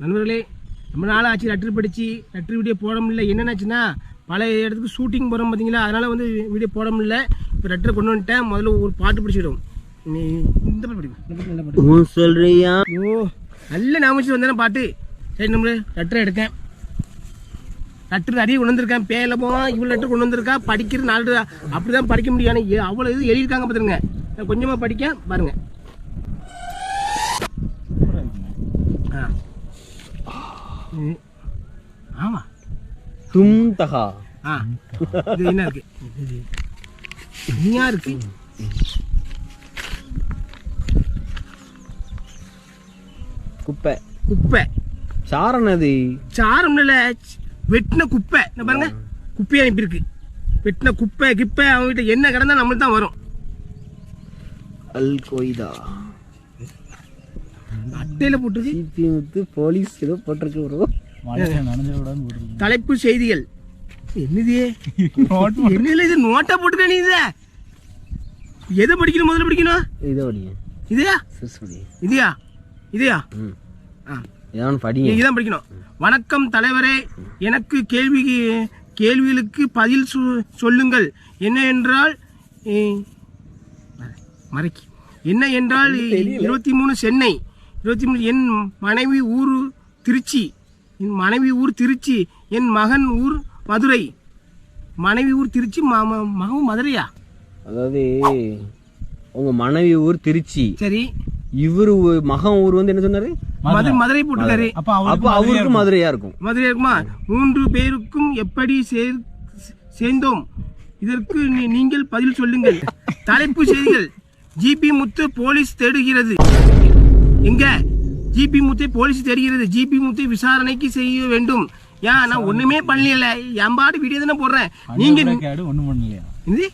நண்பர்களே ரொம்ப நாள் ஆச்சு லெட்டர் படித்து லெட்டர் வீடியோ போட முடியல. என்னென்னாச்சுன்னா பல இடத்துக்கு ஷூட்டிங் போகிறோம் பார்த்தீங்களா அதனால் வந்து வீடியோ போட முடியல. இப்போ லெட்டர் கொண்டு வந்துட்டேன். முதல்ல ஒரு பாட்டு பிடிச்சிடும் நீ இந்த பாட்டு படிக்கும் சொல்றியா? ஓ நல்ல ஞாபகம் வந்தேன் பாட்டு. சரி நம்ம லெட்டர் எடுக்கேன் லெட்டர் நிறைய கொண்டு வந்திருக்கேன். பேரில் போவான் இவ்வளோ லெட்டர் கொண்டு வந்திருக்கா? படிக்கிற நாலு அப்படி தான் படிக்க முடியும். ஆனால் அவ்வளோ இது எழுதியிருக்காங்க பார்த்துருங்க நான் கொஞ்சமாக படிக்க பாருங்க ஆ ம். ஆமா. தும் தகா ஆ. இது என்ன இருக்கு? இனியா இருக்கு. குப்பை. குப்பை. சாரண அது சாரம் இல்ல வெட்டின குப்பை. இந்த பாருங்க. குப்பையை அனுப்பியிருக்கு வெட்டின குப்பை கிப்பை அவங்க கிட்ட என்ன கிடந்தா நம்மளுக்கு தான் வரும். அல் கொய்தா. அட்டையில போட்டுருக்கு. முத்து போலீஸ் ஏதோ போட்டிருக்கு ப்ரோ தலைப்பு செய்திகள். என்னது என்னது இது? நோட்டா போட்டுக்க நீ இத? எதை படிக்கணும்? முதல்ல படிக்கணும். இதை படிங்க. இதையா? இதையா? இதையா? இதான் படிக்கணும். வணக்கம் தலைவரே எனக்கு கேள்வி கேள்விகளுக்கு பதில் சொ- சொல்லுங்கள். என்ன என்றால் மறைக்கி. என்ன என்றால் இருபத்தி மூணு சென்னை. இருபத்தி மூணு என் மனைவி ஊர் திருச்சி. என் மனைவி ஊர் திருச்சி. என் மகன் ஊர் மதுரை. மனைவி ஊர் திருச்சி மகன் மதுரையா? அதாவது உங்க மனைவி ஊர் திருச்சி. சரி. இவரு மகன் ஊர் வந்து என்ன சொன்னாரு? மதுரை மதுரை. போட்டுக்காரு அப்ப அவருக்கு மதுரையா இருக்கும்? மதுரை இருக்குமா. மூன்று பேருக்கும் எப்படி சேர்- சேர்ந்தோம்? இதற்கு நீ- நீங்கள் பதில் சொல்லுங்கள். தலைப்பு செய்திகள். ஜிபி முத்து போலீஸ் தேடுகிறது. எங்க ஜிபி முத்தை போலீஸ் தேடுகிறது ஜிபி முத்தை விசாரணைக்கு செய்ய வேண்டும். ஏன் நான் ஒண்ணுமே பண்ணல என் பாடு வீடியோ தானே போடுறேன். நீங்க ஒண்ணும் பண்ணலையா? இது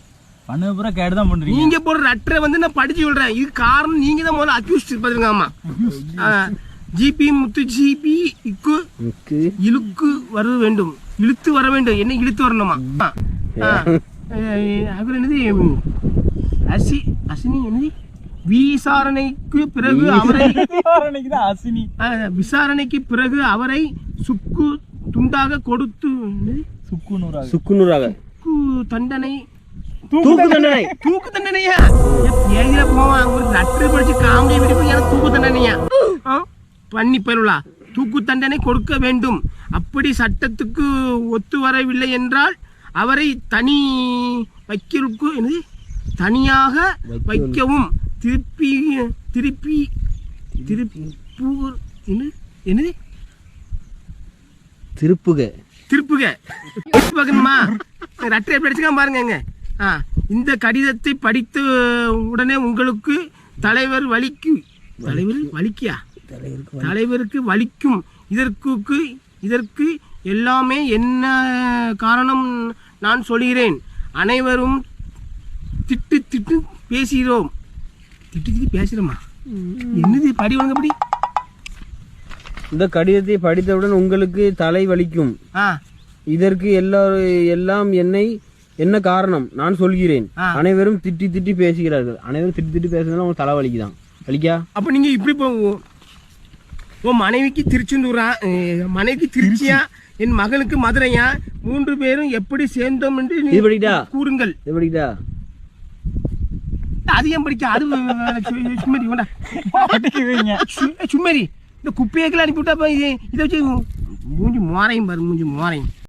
பண்ண பூரா கேடு தான் பண்றீங்க. நீங்க போடுற லெட்டரை வந்து நான் படிச்சு சொல்றேன். இது காரணம் நீங்க தான் முதல்ல அக்யூஸ்ட் பாத்துருங்க ஆமா ஜிபி முத்து ஜிபி இக்கு இழுக்கு வர வேண்டும். இழுத்து வர வேண்டும். என்ன இழுத்து வரணுமா? அப்புறம் என்னது? அசி அசினி என்னது? விசாரணைக்கு பிறகு அவரை விசாரணைக்கு பிறகு அவரை சுக்கு துண்டாக கொடுத்து? சுக்குநூறாக சுக்குநூறாக சுக்கு தண்டனை. தூக்கு தண்டனை. தூக்கு தண்டனையா? ஏதில போவான் ஒரு லெட்டர் படிச்சு காமெடி வெடிப்பு எனக்கு தூக்கு தண்டனையா? ஆ? பண்ணி பெறலா தூக்கு தண்டனை கொடுக்க வேண்டும். அப்படி சட்டத்துக்கு ஒத்து வரவில்லை என்றால் அவரை தனி வைக்கிறதுக்கு என்னது? தனியாக வைக்கவும். திருப்பி திருப்பி திருப்பி என்னது? திருப்புக. திருப்புக. திருப்பி பார்க்கணுமா? ரட்டை எப்படி அடிச்சுக்காம பாருங்க ஆ இந்த கடிதத்தை படித்த உடனே உங்களுக்கு தலைவர் வலிக்கு. தலைவர் வலிக்கியா? தலைவருக்கு வலிக்கும். இதற்கு இதற்கு எல்லாமே என்ன காரணம் நான் சொல்கிறேன். அனைவரும் திட்டு திட்டு பேசுகிறோம். திட்டு திட்டு பேசுகிறோமா என்னது படி ஒழுங்க படி இந்த கடிதத்தை படித்தவுடன் உங்களுக்கு தலை வலிக்கும். இதற்கு எல்லாரும் எல்லாம் என்னை என்ன காரணம்? நான் சொல்கிறேன். அனைவரும் திட்டி திட்டி பேசுகிறார்கள். அனைவரும் திட்டி திட்டி பேசுறதுனால உங்களுக்கு தலை வலிக்குதான். வலிக்கா? அப்ப நீங்க இப்படி உன் மனைவிக்கு திருச்செந்தூரா மனைவிக்கு திருச்சியா? என் மகனுக்கு மதுரையா? மூன்று பேரும் எப்படி சேர்ந்தோம் என்று கூறுங்கள். படிக்கிட்டா? அதிகம் படிக்க அது சும்மரி வேண்டா வைங்க சு- சும்மரி இந்த குப்பையெல்லாம் அனுப்பிவிட்டா இதை வச்சு மூஞ்சி மோரையும் பாரு மூஞ்சி மோரையும்.